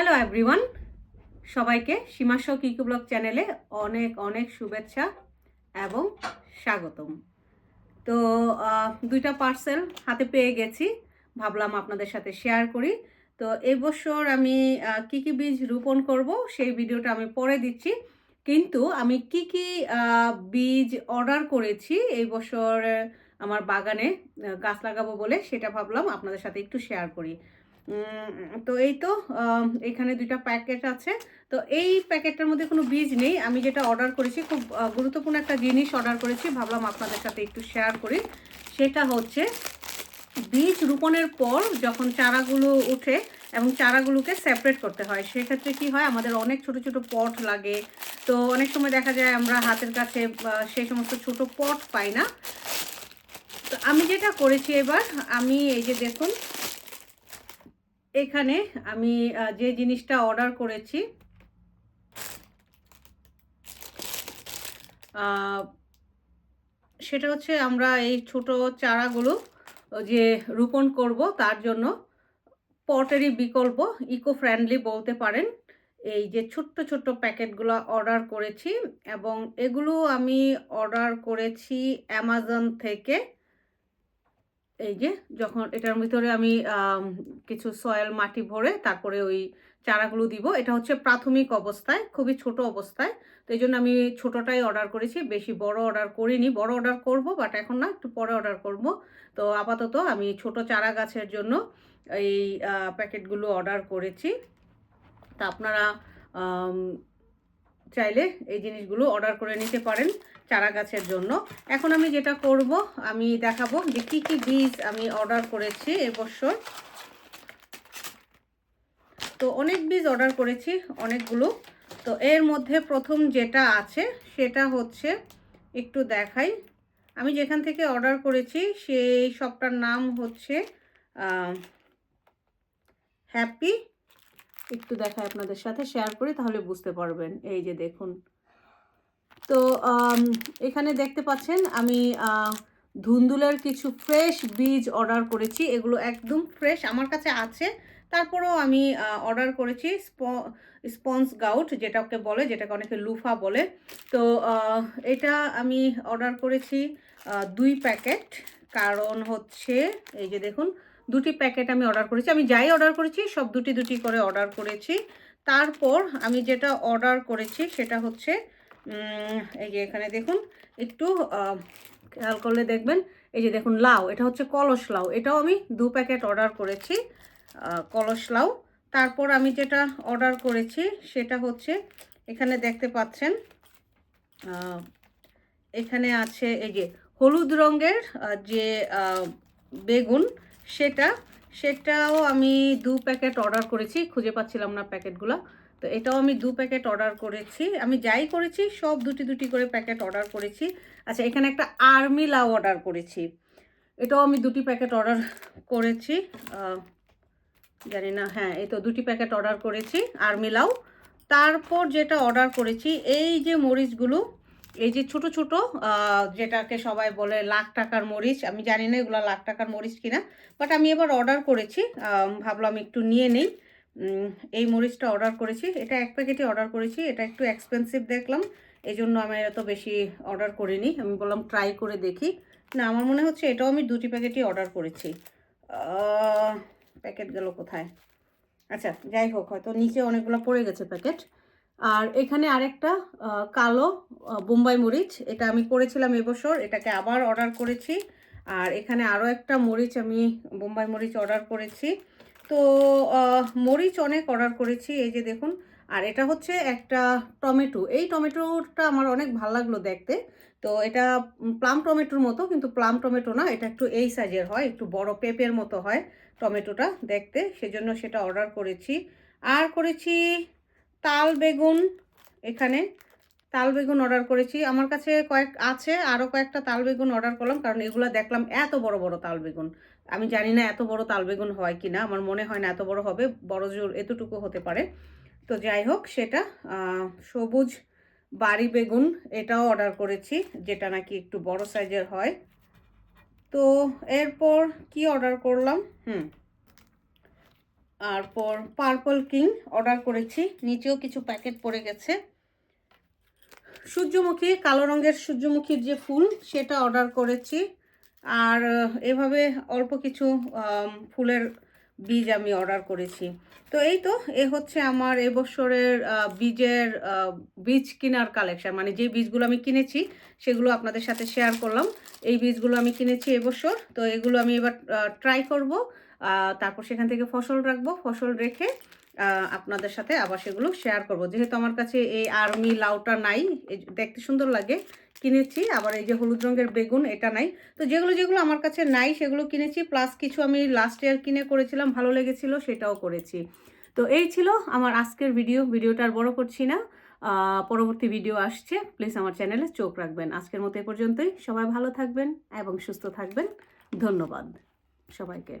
Hello everyone সবাইকে সীমাশ কিকু blog চ্যানেলে অনেক অনেক শুভেচ্ছা এবং স্বাগতম। তো দুইটা পার্সেল হাতে পেয়ে গেছি, ভাবলাম আপনাদের সাথে শেয়ার করি। তো এবছর আমি কি কি বীজ রোপণ করব সেই ভিডিওটা আমি পরে দিচ্ছি। কিন্তু আমি কি কি বীজ অর্ডার করেছি এই বছর আমার বাগানে গাছ লাগাবো বলে সেটা ভাবলাম আপনাদের সাথে একটু শেয়ার করি। তো এই তো এখানে দুইটা প্যাকেট আছে। তো এই প্যাকেটটার মধ্যে কোনো বীজ নেই। আমি যেটা অর্ডার করেছি, খুব গুরুত্বপূর্ণ একটা জিনিস অর্ডার করেছি, ভাবলাম আপনাদের সাথে একটু শেয়ার করি। সেটা হচ্ছে বীজ রোপণের পর যখন চারাগুলো ওঠে এবং চারাগুলোকে সেপারেট করতে হয়, সেক্ষেত্রে কি হয়, আমাদের অনেক ছোট ছোট পট লাগে। তো অনেক সময় দেখা যায় আমরা হাতের কাছে সেই সমস্ত ছোট পট পাই না। তো আমি যেটা করেছি এবার, আমি এই যে দেখুন এখানে আমি যে জিনিসটা অর্ডার করেছি সেটা হচ্ছে আমরা এই ছোট চারাগুলো যে রোপণ করব তার জন্য পটেরই বিকল্প ইকো ফ্রেন্ডলি বলতে পারেন। এই যে ছোট্ট ছোট্ট প্যাকেটগুলো অর্ডার করেছি এবং এগুলো আমি অর্ডার করেছি অ্যামাজন থেকে। এই যে যখন এটার ভিতরে আমি কিছু সয়েল মাটি ভরে তারপরে ওই চারাগুলো দিব। এটা হচ্ছে প্রাথমিক অবস্থায়, খুবই ছোট অবস্থায়। তো এই জন্য আমি ছোটটাই অর্ডার করেছি, বেশি বড় অর্ডার করিনি। বড় অর্ডার করব বাট এখন না, একটু পরে অর্ডার করব। তো আপাতত আমি ছোট চারা গাছের জন্য এই প্যাকেটগুলো অর্ডার করেছি। তা আপনারা চাইলে এই জিনিসগুলো অর্ডার করে নিতে পারেন চারা গাছের জন্য। এখন আমি যেটা করব, আমি দেখাবো যে কী কী বীজ আমি অর্ডার করেছি এবছর। তো অনেক বীজ অর্ডার করেছি, অনেকগুলো। তো এর মধ্যে প্রথম যেটা আছে, সেটা হচ্ছে একটু দেখাই। আমি যেখান থেকে অর্ডার করেছি, সেই সবটার নাম হচ্ছে হ্যাপি একটু দেখাই আপনাদের সাথে শেয়ার করি, তাহলে বুঝতে পারবেন। এই যে দেখুন। তো এখানে দেখতে পাচ্ছেন, আমি ধুন্দুলের কিছু ফ্রেশ বীজ অর্ডার করেছি। এগুলো একদম ফ্রেশ আমার কাছে আছে। তারপরেও আমি অর্ডার করেছি স্পঞ্জ গাউট যেটাকে বলে, যেটাকে অনেকে লুফা বলে। তো এটা আমি অর্ডার করেছি দুই প্যাকেট কারণ হচ্ছে, এই যে দেখুন দুটি প্যাকেট আমি অর্ডার করেছি। আমি যাই অর্ডার করেছি, সব দুটি দুটি করে অর্ডার করেছি। তারপর আমি যেটা অর্ডার করেছি সেটা হচ্ছে এই যে এখানে দেখুন, একটু খেয়াল করলে দেখবেন, এই যে দেখুন লাউ, এটা হচ্ছে কলস লাউ, এটাও আমি দু প্যাকেট অর্ডার করেছি কলস লাউ। তারপর আমি যেটা অর্ডার করেছি সেটা হচ্ছে, এখানে দেখতে পাচ্ছেন এখানে আছে এই যে হলুদ রঙের যে বেগুন সেটা, সেটাও আমি দু প্যাকেট অর্ডার করেছি, খুঁজে পাচ্ছিলাম না প্যাকেটগুলো। তো এটাও আমি দু প্যাকেট অর্ডার করেছি। আমি যাই করেছি, সব দুটি দুটি করে প্যাকেট অর্ডার করেছি। আচ্ছা এখানে একটা আর্মি লাউ অর্ডার করেছি। এটাও আমি দুটি প্যাকেট অর্ডার করেছি। জানি না হ্যাঁ এই তো দুটি প্যাকেট অর্ডার করেছি আর্মি লাউ তারপর যেটা অর্ডার করেছি, এই যে মরিচগুলো এই যে ছোট ছোট যেটাকে সবাই বলে লাখ টাকার মরিচ, আমি জানি না এগুলো লাখ টাকার মরিচ কিনা বাট আমি এবার অর্ডার করেছি ভাবলাম একটু নিয়ে নেই। এই মরিচটা অর্ডার করেছি, এটা এক প্যাকেটই অর্ডার করেছি, এটা একটু এক্সপেন্সিভ দেখলাম এই জন্য আমি এত বেশি অর্ডার করিনি, আমি বললাম ট্রাই করে দেখি। না, আমার মনে হচ্ছে এটাও আমি দুটি প্যাকেটই অর্ডার করেছি। প্যাকেট গেল কোথায়? আচ্ছা যাই হোক, হয়তো নিচে অনেকগুলো পড়ে গেছে প্যাকেট। আর এখানে আরেকটা কালো বোম্বাই মরিচ। এটা আমি করেছিলাম এবছর, এটাকে আবার অর্ডার করেছি। আর এখানে আরও একটা মরিচ আমি, বোম্বাই মরিচ অর্ডার করেছি। তো মরিচ অনেক অর্ডার করেছি, এই যে দেখুন। আর এটা হচ্ছে একটা টমেটো। এই টমেটোটা আমার অনেক ভালো লাগল দেখতে। তো এটা প্লাম টমেটোর মতো, কিন্তু প্লাম টমেটো না, এটা একটু এই সাইজের হয়, একটু বড় পেঁপের মতো হয় টমেটোটা দেখতে। সেজন্য সেটা অর্ডার করেছি। আর করেছি তাল বেগুন এখানে। তাল বেগুন অর্ডার করেছি। আমার কাছে কয়েক আছে আরও কয়েকটা তাল বেগুন অর্ডার করলাম, কারণ এগুলো দেখলাম এত বড় বড় তাল বেগুন। আমি জানি না এত বড় তাল বেগুন হয় কি না আমার মনে হয় না এত বড় হবে, বড় জোর এতটুকু হতে পারে। তো যাই হোক, সেটা সবুজ বাড়ি বেগুন এটাও অর্ডার করেছি, যেটা নাকি একটু বড় সাইজের হয়। তো এরপর কি অর্ডার করলাম? হুম। তারপর পার্পল কিং অর্ডার করেছি। নিচেও কিছু প্যাকেট পড়ে গেছে। সূর্যমুখী, কালো রঙের সূর্যমুখীর যে ফুল, সেটা অর্ডার করেছি। আর এভাবে অল্প কিছু ফুলের বীজ আমি অর্ডার করেছি। তো এই তো এ হচ্ছে আমার এবছরের বীজের বীজ কেনার কালেকশন মানে যে বীজগুলো আমি কিনেছি, সেগুলো আপনাদের সাথে শেয়ার করলাম। এই বীজগুলো আমি কিনেছি এবছর, তো এগুলো আমি এবার ট্রাই করব। তারপর সেখান থেকে ফসল রাখব। ফসল রেখে আপনাদের সাথে আবার সেগুলো শেয়ার করব। যেহেতু আমার কাছে এই আর্মি লাউটা নাই দেখতে সুন্দর লাগে, কিনেছি। আবার এই যে হলুদ রঙের বেগুন, এটা নাই। তো যেগুলো যেগুলো আমার কাছে নাই, সেগুলো কিনেছি। প্লাস কিছু আমি লাস্ট ইয়ার কিনে করেছিলাম, ভালো লেগেছিল, সেটাও করেছি। তো এই ছিল আমার আজকের ভিডিও ভিডিওটা আর বড় করছি না। পরবর্তী ভিডিও আসছে। প্লিজ আমার চ্যানেলে চোখ রাখবেন। আজকের মতো এ পর্যন্তই। সবাই ভালো থাকবেন এবং সুস্থ থাকবেন। ধন্যবাদ সবাইকে।